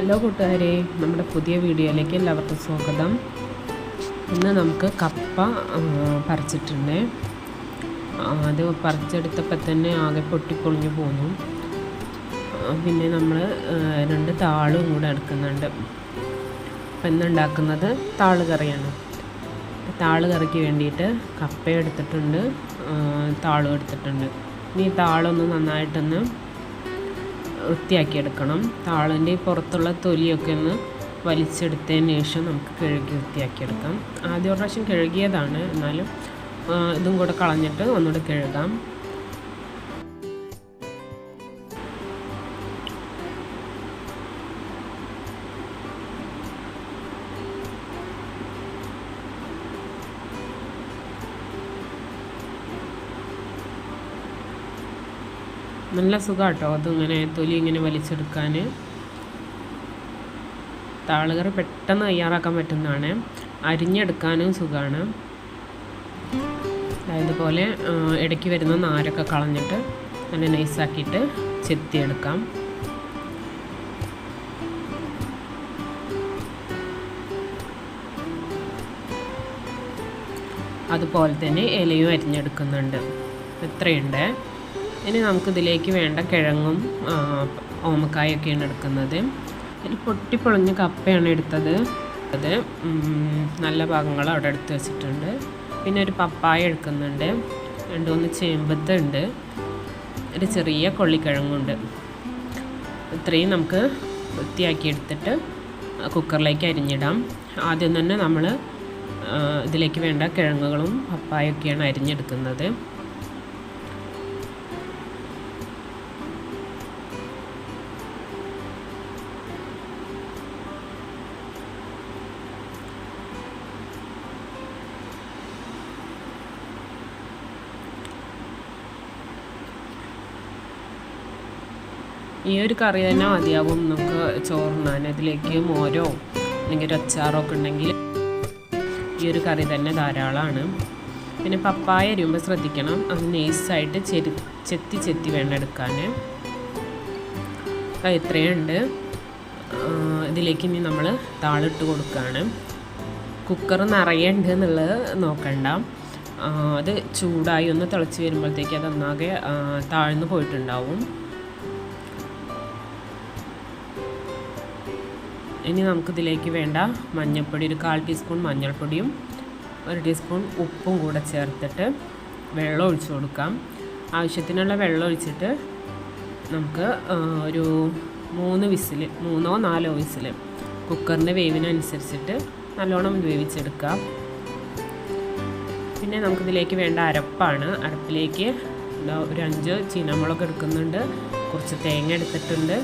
Hello കൂട്ടുകാരെ നമ്മുടെ പുതിയ വീഡിയോയിലേക്ക് എല്ലാവർക്കും സ്വാഗതം. ഇന്ന് നമുക്ക് കപ്പ പറിച്ചിട്ടുണ്ട്. അത് പറിച്ചെടുത്തപ്പോൾ തന്നെ ആകെ പൊട്ടിപ്പൊളിഞ്ഞു പോന്നു. പിന്നെ നമ്മൾ രണ്ട് താളും കൂടെ എടുക്കുന്നുണ്ട്. അപ്പം ഇന്നുണ്ടാക്കുന്നത് താൾ കറിയാണ്. താൾ കറിക്ക് വേണ്ടിയിട്ട് കപ്പ എടുത്തിട്ടുണ്ട് താളും എടുത്തിട്ടുണ്ട്. ഇനി താളൊന്ന് നന്നായിട്ടൊന്ന് വൃത്തിയാക്കി എടുക്കണം താളിന്റെ പുറത്തുള്ള തൊലിയൊക്കെ ഒന്ന് വലിച്ചെടുത്തതിന് ശേഷം നമുക്ക് കഴുകി വൃത്തിയാക്കിയെടുക്കാം. ആദ്യ പ്രാവശ്യം കഴുകിയതാണ്. എന്നാലും ഇതും കൂടെ കളഞ്ഞിട്ട് ഒന്നുകൂടെ കഴുകാം. നല്ല സുഖം കേട്ടോ അതിങ്ങനെ തൊലി ഇങ്ങനെ വലിച്ചെടുക്കാൻ താളുകറി പെട്ടെന്ന് തയ്യാറാക്കാൻ പറ്റുന്നതാണ്. അരിഞ്ഞെടുക്കാനും സുഖമാണ് അതുപോലെ ഇടയ്ക്ക് വരുന്ന നാരൊക്കെ കളഞ്ഞിട്ട് നല്ല നൈസാക്കിയിട്ട് ചെത്തിയെടുക്കാം. അതുപോലെ തന്നെ ഇലയും അരിഞ്ഞെടുക്കുന്നുണ്ട്. ഇത്രയുണ്ട്. ഇനി നമുക്കിതിലേക്ക് വേണ്ട കിഴങ്ങും ഓമക്കായൊക്കെയാണ് എടുക്കുന്നത്. ഇതിൽ പൊട്ടിപ്പൊളിഞ്ഞ കപ്പയാണ് എടുത്തത്. അത് നല്ല ഭാഗങ്ങൾ അവിടെ എടുത്ത് വെച്ചിട്ടുണ്ട്. പിന്നെ ഒരു പപ്പായ എടുക്കുന്നുണ്ട്. രണ്ട് മൂന്ന് ചേമ്പത്ത് ഉണ്ട്. ഒരു ചെറിയ കൊള്ളിക്കിഴങ്ങുണ്ട്. ഇത്രയും നമുക്ക് വൃത്തിയാക്കി എടുത്തിട്ട് കുക്കറിലേക്ക് അരിഞ്ഞിടാം. ആദ്യം തന്നെ നമ്മൾ ഇതിലേക്ക് വേണ്ട കിഴങ്ങുകളും പപ്പായൊക്കെയാണ് അരിഞ്ഞെടുക്കുന്നത്. ഈ ഒരു കറി തന്നെ മതിയാവും. നമുക്ക് ചോറുണ്ണാൻ. അതിലേക്ക് മോരോ അല്ലെങ്കിൽ ഒരു അച്ചാറോ ഒക്കെ ഉണ്ടെങ്കിൽ ഈ ഒരു കറി തന്നെ ധാരാളമാണ്. പിന്നെ പപ്പായ അരിയുമ്പോൾ ശ്രദ്ധിക്കണം. അത് നൈസായിട്ട് ചെരി ചെത്തി ചെത്തി വേണം എടുക്കാൻ. ഇത്രയുണ്ട് ഇതിലേക്ക് ഇനി നമ്മൾ താളിട്ട് കൊടുക്കുകയാണ് കുക്കർ നിറയുണ്ട് എന്നുള്ളത് നോക്കണ്ട. അത് ചൂടായി ഒന്ന് തിളച്ച് വരുമ്പോഴത്തേക്ക് അത് ഒന്നാകെ താഴ്ന്നു പോയിട്ടുണ്ടാവും. ഇനി നമുക്കിതിലേക്ക് വേണ്ട മഞ്ഞൾപ്പൊടി ഒരു കാൽ ടീസ്പൂൺ മഞ്ഞൾപ്പൊടിയും ഒരു ടീസ്പൂൺ ഉപ്പും കൂടെ ചേർത്തിട്ട് വെള്ളം ഒഴിച്ചു കൊടുക്കാം. ആവശ്യത്തിനുള്ള വെള്ളം ഒഴിച്ചിട്ട് നമുക്ക് ഒരു മൂന്ന് വിസിൽ മൂന്നോ നാലോ വിസിൽ കുക്കറിന്റെ വേവിനനുസരിച്ചിട്ട് നല്ലോണം വേവിച്ചെടുക്കാം. പിന്നെ നമുക്കിതിലേക്ക് വേണ്ട അരപ്പാണ്. അരപ്പിലേക്ക് ഒരു അഞ്ച് ചീനമുളക് എടുക്കുന്നുണ്ട്. കുറച്ച് തേങ്ങ എടുത്തിട്ടുണ്ട്.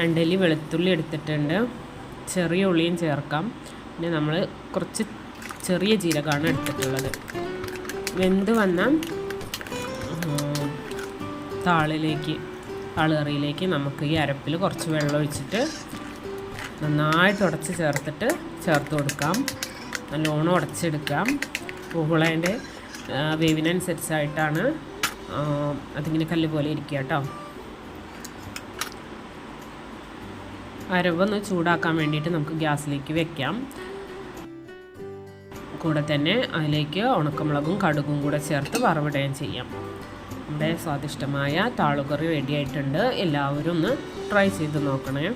രണ്ടല്ലി വെളുത്തുള്ളി എടുത്തിട്ടുണ്ട്. ചെറിയ ഉള്ളിയും ചേർക്കാം. പിന്നെ നമ്മൾ കുറച്ച് ചെറിയ ജീരകമാണ് എടുത്തിട്ടുള്ളത്. വെന്ത് വന്ന താളിലേക്ക് താളുകറിയിലേക്ക് നമുക്ക് ഈ അരപ്പിൽ കുറച്ച് വെള്ളം ഒഴിച്ചിട്ട് നന്നായിട്ട് ഉടച്ച് ചേർത്തിട്ട് ചേർത്ത് കൊടുക്കാം. നല്ലോണം ഉടച്ചെടുക്കാം. പൂഹുളേന്റെ വേവിനനുസരിച്ചായിട്ടാണ് അതിങ്ങനെ കല്ല് പോലെ ഇരിക്കുക കേട്ടോ. അരവൊന്ന് ചൂടാക്കാൻ വേണ്ടിയിട്ട് നമുക്ക് ഗ്യാസിലേക്ക് വെക്കാം. കൂടെ തന്നെ അതിലേക്ക് ഉണക്കമുളകും കടുകും കൂടെ ചേർത്ത് വറവിടുകയും ചെയ്യാം. നമ്മുടെ സ്വാദിഷ്ടമായ താളുകറി റെഡി ആയിട്ടുണ്ട്. എല്ലാവരും ഒന്ന് ട്രൈ ചെയ്ത് നോക്കണേ.